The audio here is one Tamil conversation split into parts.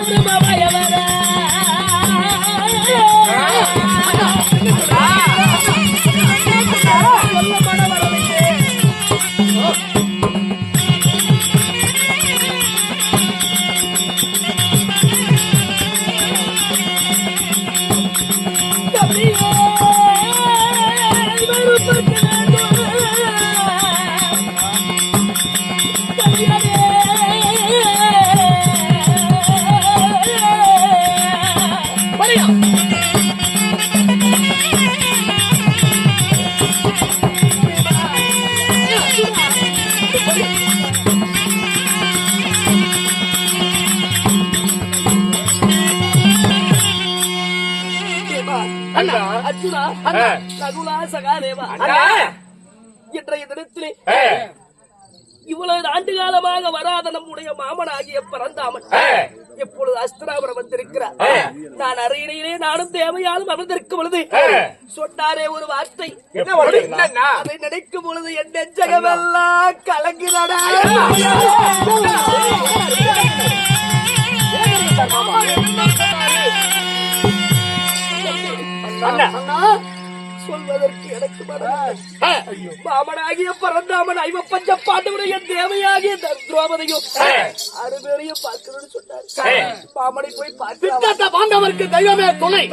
Baba Yavada. சகாதேவா. இன்றைய தினத்திலே இவ்வளவு ஆண்டு காலமாக வராத நம்முடைய மாமனாகிய பரந்தாமன் ஏ, இப்பொழுது அஸ்திராபுரம் வந்திருக்கிறார். நான் அறையிலே நானும் தேவையாலும் அமர்ந்திருக்கும் பொழுது. சொன்னாரே ஒரு வார்த்தை? அதை நினைக்கும் பொழுது என் நெஞ்சகமெல்லாம் கலங்குதடா அண்ணா. சொல்வதற்கு எனக்கு. மாமனாகிய பரந்தாமன் ஐவ பஞ்ச பாண்டவனுடைய தேவையாகிய த- திரௌபதியும் அறுபேரையும் பார்க்கணும்னு சொன்னார். மாமனை போய் பார்த்து பாண்டவருக்கு தெய்வமே துணை.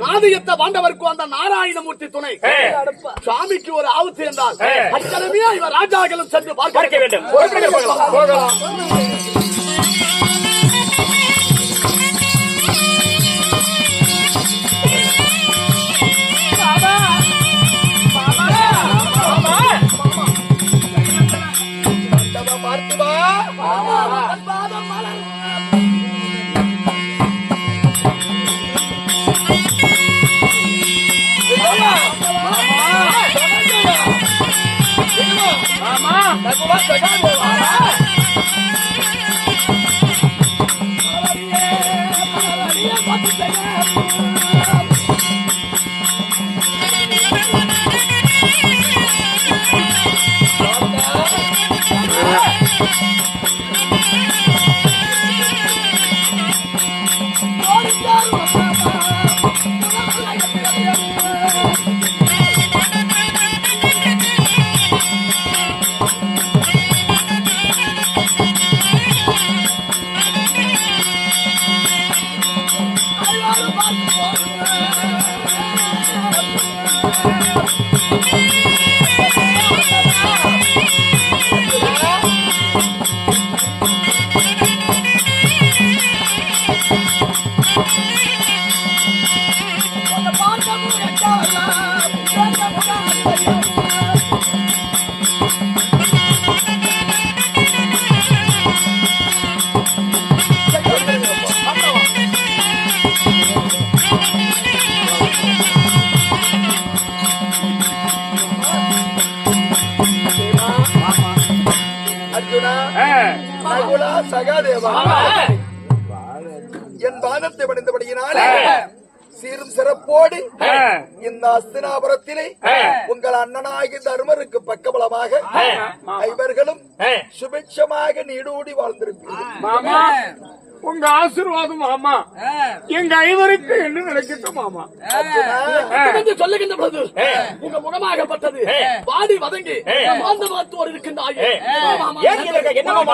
நாதியத்த பாண்டவருக்கு அந்த நாராயணமூர்த்தி துணை. சுவாமிக்கு ஒரு ஆபத்து என்றால். அச்சனமே இவர் ராஜாக்களும் சென்று பார்க்க வேண்டும். போகலாம். பார்த்து வா அர்ஜுனா இந்த அஸ்தினாபுரத்திலே. உங்கள் அண்ணனாகி தர்மருக்கு பக்கபலமாக. ஐவர்களும். சுபிட்சமாக நீடூடி வாழ்ந்திருப்பீர்கள். மாமா உங்க ஆசீர்வாதம் மாமா. எங்க ஐவருக்கு என்ன நினைக்கட்டும் மாமா. சொல்லுகின்ற பொழுது. உங்க முகமாகப்பட்டது. வாடி வதங்கி. வாழ்ந்த இதற்கு என்ன மாமா.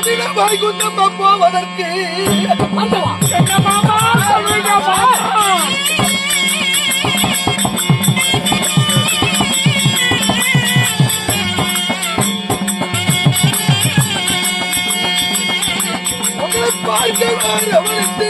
ஆச்சு? என்ன போவதற்கு பார்க்க வரவழைத்து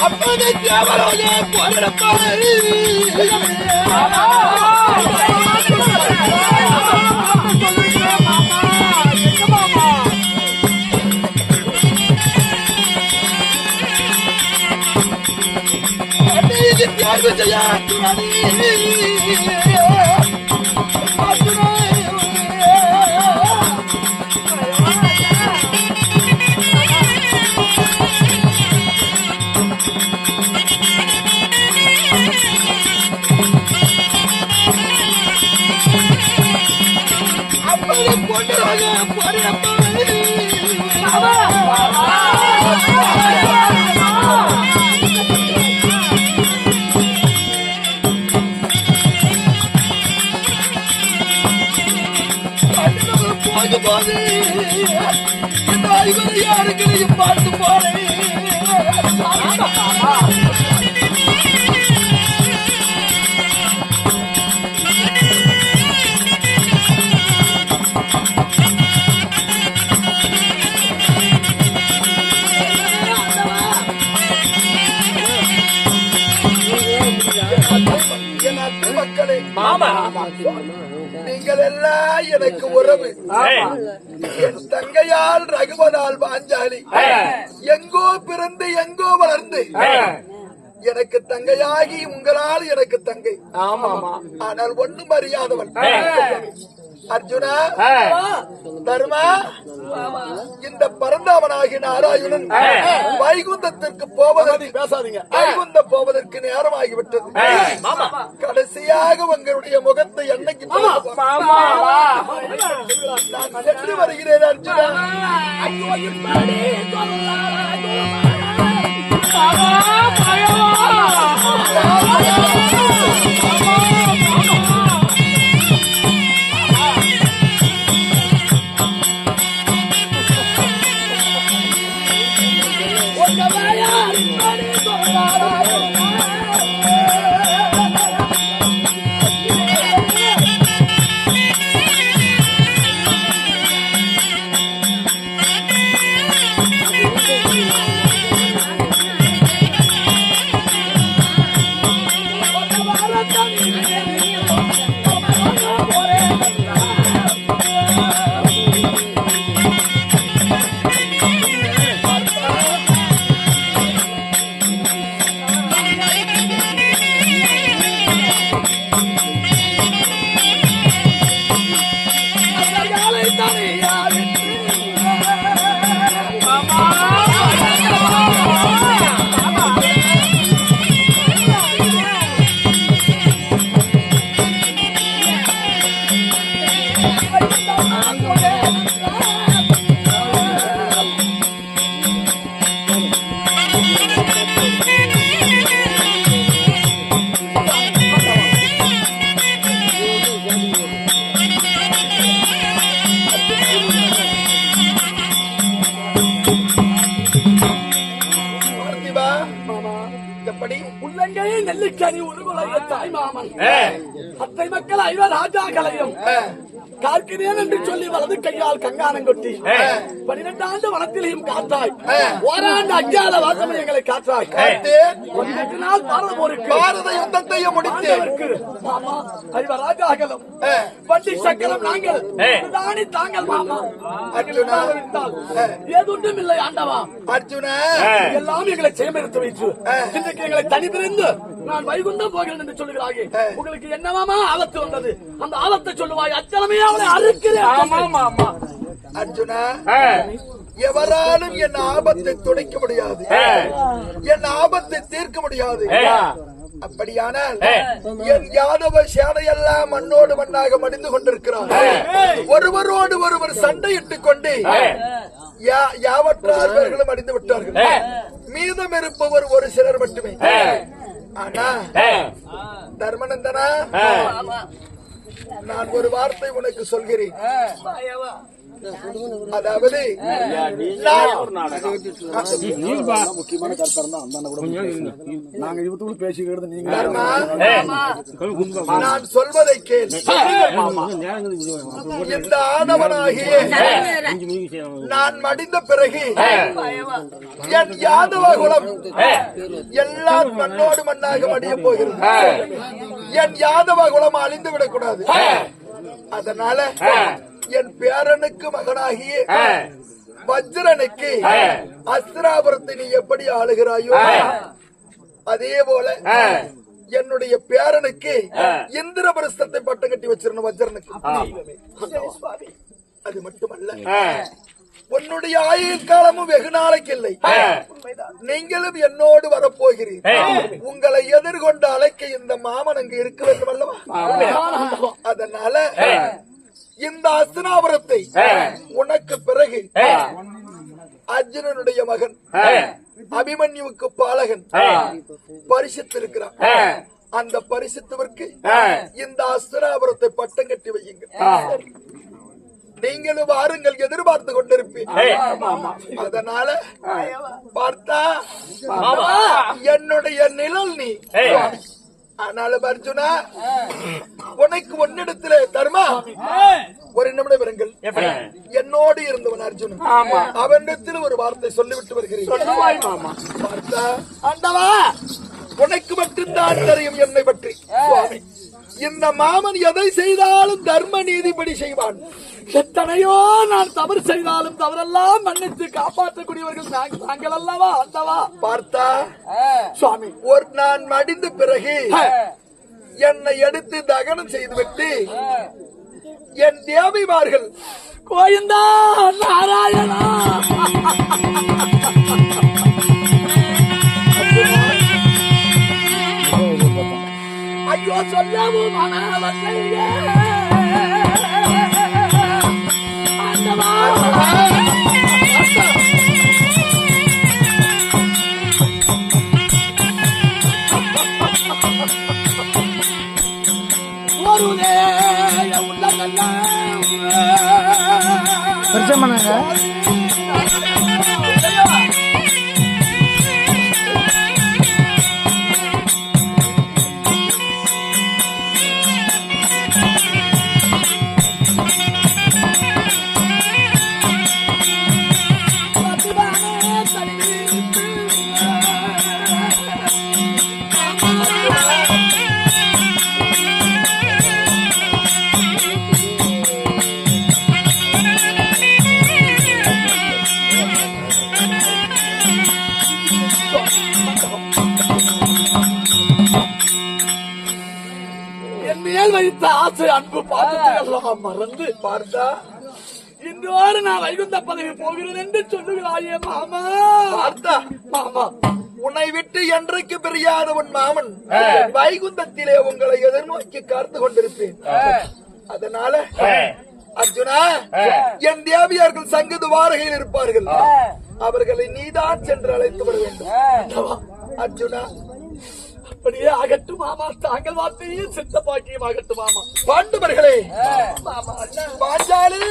அப்பனை தேவரோட போராடப்பாரு தேர்வு போது போது இந்த ஐவரை யாருக்களையும் பார்த்து போ எனக்கு உறவு. என் தங்கையால் ரகுவதால் பாஞ்சாலி. எங்கோ பிறந்து எங்கோ வளர்ந்து. எனக்கு தங்கையாகி உங்களால் எனக்கு தங்கை. ஆனால் ஒண்ணும் அறியாதவன். அர்ஜுனா தர்மா? பரந்தாமனாகிய நாராயணன் வைகுந்தத்திற்கு போவதற்கு பேசாதீங்க. வைகுந்தம் போவதற்கு நேரமாகிவிட்டது. கடைசியாக உங்களுடைய முகத்தை என்னைக்கு நான் சென்று வருகிறேன் அர்ஜுனா. நெல்லிக்கனி உருகுலைய தாய் மாமன் அத்தை மக்கள் ஐவர் ராஜா கலையும் கார்க்கிறேன் என்று சொல்லி வலது கையால் கங்கானம் கொட்டி. பனிரெண்டு ஆண்டு வனத்திலையும் காத்தாய். ஓராண்டு அஞ்சாத வாசமயங்களை காத்தாய். பார்த்தேன். ஒன்பது நாள் பாரத போருக்கு பாரத யுத்தத்தையும் முடித்தேன் ஆண்டவருக்கு. மாமா ஐவர் ராஜா அகலம் வண்டி சக்கரம் நாங்கள். தானி தாங்கள் மாமா. ஏதொன்றும் இல்லை ஆண்டவா. அர்ஜுனா. எல்லாம் எங்களை செயமெடுத்து வைத்து. இன்றைக்கு எங்களை தனிபிரிந்து நான் வைகுந்தம் போகிறேன் என்று சொல்லுகிறார்கள் உங்களுக்கு என்னவாமா ஆபத்து வந்தது? அந்த ஆபத்தை சொல்லுவாய் அச்சலமே அவளை அறுக்கிறேன். அர்ஜுனா எவராலும் என் ஆபத்தை துடைக்க முடியாது. என் ஆபத்தை தீர்க்க முடியாது. அப்படியானால் என் யாதவ சேனையெல்லாம் மண்ணோடு மண்ணாக மடிந்து கொண்டிருக்கிறார். ஒருவரோடு ஒருவர் சண்டையிட்டுக் கொண்டு யாவற்றார்களும் அடிந்து விட்டார்கள். மீதம் இருப்பவர் ஒரு சிலர் மட்டுமே. ஆனா தர்மநந்தனா நான் ஒரு வார்த்தை உனக்கு சொல்கிறேன். அதாவது முக்கியமான அந்த கூட. நாங்க இவத்துக்குள்ள பேசிக்கிறது நீங்க நான் சொல்வதை கேள். இந்த ஆணவனாகிய நான் மடிந்த பிறகு என் யாதவ குலம் எல்லாம் மண்ணோடு மண்ணாக மடிய போகிறது. என் யாதவ குலம் அழிந்து விடக்கூடாது. அதனால என் பேரனுக்கு மகனாகிய வஜ்ரனுக்கு அஸ்திராபுரத்தை நீ எப்படி ஆளுகிறாயோ அதே போல என்னுடைய பேரனுக்கு இந்திரபரிஸ்தத்தை பட்டம் கட்டி வச்சிருந்த வஜ்ரனுக்கு. அது மட்டுமல்ல. உன்னுடைய ஆயுள் காலமும் வெகு நாளைக்கு இல்லை. நீங்களும் என்னோடு வரப்போகிறீர். உங்களை எதிர்கொண்டு அழைக்க இந்த மாமன் அங்கு இருக்க வேண்டும் அல்லவா? அதனால இந்த அஸ்தினாபுரத்தை உனக்கு பிறகு அர்ஜுனனுடைய மகன் அபிமன்யுவுக்கு பாலகன் பரிசுத்திருக்கிறான். அந்த பரிசுத்தவருக்கு இந்த அஸ்தினாபுரத்தை பட்டம் கட்டி வையுங்க நீங்களும் வாருங்கள் எதிர்பார்த்து கொண்டிருப்பீர்கள். அதனால பார்த்தா என்னுடைய நிழல் நீ. ஆனாலும் அர்ஜுனா உனக்கு ஒன்னிடத்துல தர்மா. ஒரு நிமிடம் இருங்கள். என்னோடு இருந்தவன் அர்ஜுனன் அவனிடத்தில் ஒரு வார்த்தை சொல்லிவிட்டு வருகிறேன். உனக்கு மட்டும்தான் தெரியும் என்னை பற்றி. இந்த மாமன் எதை செய்தாலும் தர்ம நீதிப்படி செய்வான். எத்தனையோ நான் தவறு செய்தாலும் தவறெல்லாம் மன்னித்து காப்பாற்றக்கூடியவர்கள் நாங்க- நாங்கள் அல்லவா? அல்லவா பார்த்தா சுவாமி ஒரு நான் மடிந்த பிறகு என்னை எடுத்து தகனம் செய்துவிட்டு என் தேவிமார்கள் கோயந்தா நாராயணா! ஐயோ சொல்லவும் மனவல்லையே మనగా அன்பு பாசத்தை எல்லாம் மறந்து பார்த்தா இன்றோடு நான் வைகுந்த பதவி போகிறேன் என்று சொல்லுகிறாயே மாமா. பார்த்தா மாமா உன்னை விட்டு என்றைக்கு பிரியாத உன் மாமன் வைகுந்தத்திலே உங்களை எதிர்நோக்கி காத்து கொண்டிருப்பேன். அதனால அர்ஜுனா என் தேவியார்கள் சங்கது வாரகையில் இருப்பார்கள். அவர்களை நீதான் சென்று அழைத்து வர வேண்டும் அர்ஜுனா அப்படியே ஆகட்டும் மாமா. தாங்கள் வார்த்தையே சித்த பாக்கியம் ஆகட்டும் மாமா. பாண்டவர்களே மாமா பாஞ்சாலி.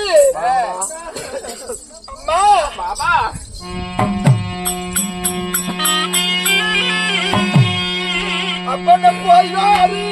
மாமா. அப்பன போய் வாரு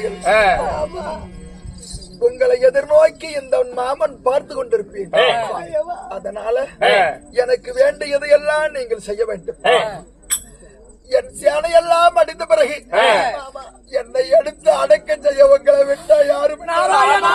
விடாதீர்கள் உங்களை எதிர்நோக்கி இந்த மாமன் பார்த்து கொண்டிருப்பீர் அதனால எனக்கு வேண்டியதையெல்லாம் நீங்கள் செய்ய வேண்டும். என் சேனையெல்லாம் அடிந்த பிறகு என்னை எடுத்து அடக்க செய்ய உங்களை விட்டா யாரும் மாமா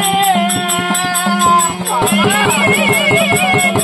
எங்கு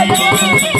ஐயோ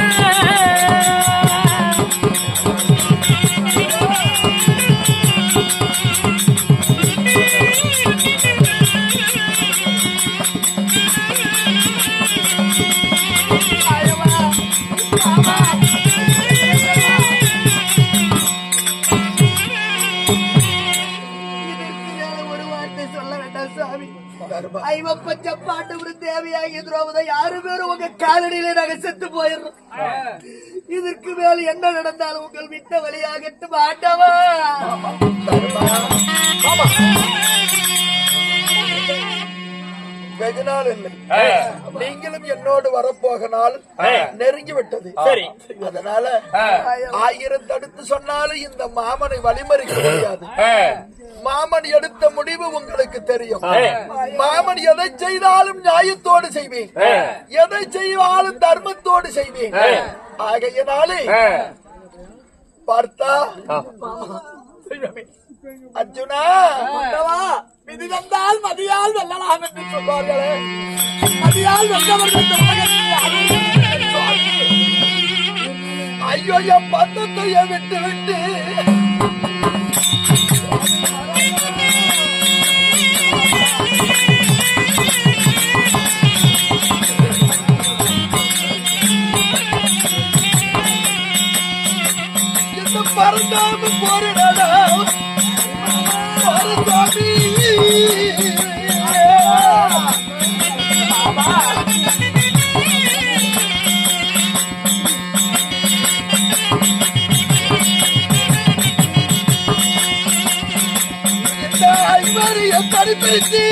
சாமி ஐவப்பச்ச பாட்டு ஒரு தேவையாகி துரோபதை யாரு பேரும் உங்க காலடியில நாங்க செத்து போயிடுறோம். இதற்கு மேல என்ன நடந்தாலும் உங்கள் விட்ட வழியாகட்டும் ஆண்டவா. வெகு நாள் இல்லை நீங்களும் என்னோடு வரப்போக நாள் நெருங்கி விட்டது. சரி. அதனால ஆயிரம் தடுத்து சொன்னாலும் இந்த மாமனை வழிமறிக்க முடியாது. மாமன் எடுத்த முடிவு உங்களுக்கு தெரியும். மாமன் எதை செய்தாலும் நியாயத்தோடு செய்வேன். எதை செய்தாலும் தர்மத்தோடு செய்வேன். ஆகையினாலே பார்த்தா அர்ஜுனா விதி வந்தால் மதியால் வெல்லலாம் என்று சொல்வார்களே மதியால் வெல்லவர்கள் ஐயோ என் பந்தத்தைய விட்டு விட்டு இந்த பரந்தாம கருத்தரித்து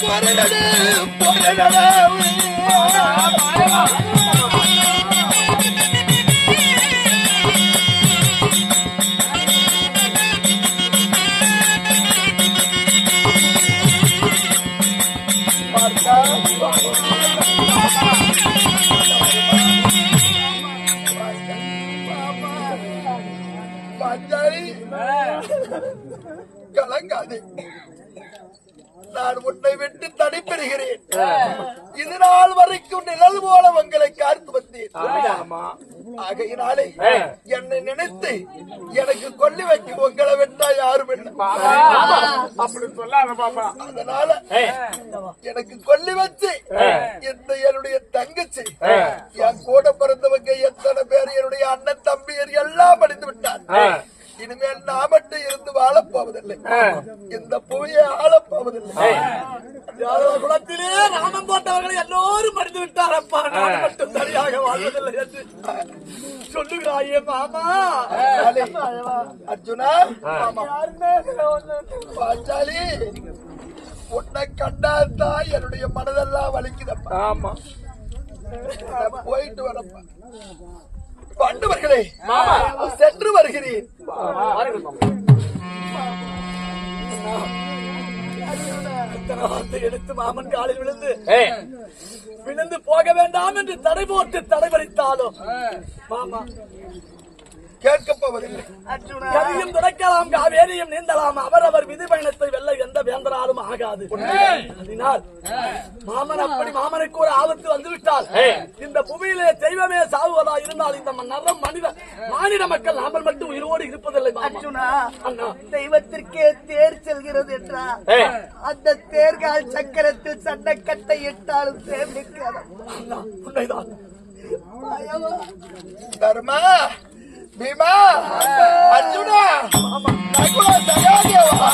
போறடா போறடா panjang ni. Kak langgar ni. நான் உன்னை விட்டு தடைபெறுகிறேன் இது நாள் வரைக்கும் நிழல் போல உங்களை காத்து வந்தேன். ஆகையினாலே என்னை நினைத்து எனக்கு கொல்லி வைக்க உங்களை வெட்டா யாரும் அதனால எனக்கு கொல்லி வச்சு இந்த என்னுடைய தங்கச்சி என் கூட பிறந்தவங்க எத்தனை பேர் என்னுடைய அண்ணன் தம்பியர் எல்லாம் படித்து விட்டார். இனிமேல் நான் மட்டும் இருந்து வாழப் போவதில்லை. இந்த புவியை ஆளப் போவதில்லை. யாதவ குலத்திலே ராமம் போட்டவர்களை எல்லோரும் மடிந்து விட்டாரப்பா நான் மட்டும் சரியாக வாழ்வதில்லை என்று சொல்லுகிறாயே மாமா. அர்ஜுனா பாஞ்சாலி உன்னை கண்டாதான் என்னுடைய மனதெல்லாம் வலிக்குதப்பா. ஆமா. போயிட்டு வரப்பா. பாண்டவர்களே சென்று வருகிறேன். எடுத்து மாமன் காலில் விழுந்து விழுந்து போக வேண்டாம் என்று தடை போட்டு தடை பறித்தாலும். மாமா கேட்கப் போவதில்லை கரியும் துடைக்கலாம் காவேரியும் நீந்தலாம். அவரவர் விதி பயணத்தை வெல்ல எந்த வேந்தராலும் ஆகாது. அதனால் மாமன் அப்படி மாமனுக்கு ஒரு ஆபத்து வந்துவிட்டால் இந்த புவியிலே தெய்வமே சாவுவதா இருந்தால் இந்த நரம் மனித மானிட மக்கள் நாமல் மட்டும் உயிரோடு இருப்பதில்லை தெய்வத்திற்கே தேர் செல்கிறது என்றார் அந்த தேர்கால் சக்கரத்தில் சண்டைக்கட்டை இட்டாலும் தேர் நிற்காது. அண்ணா, உண்மைதான். தர்மா பீமா! அர்ஜுனா! நகுல சகாதேவா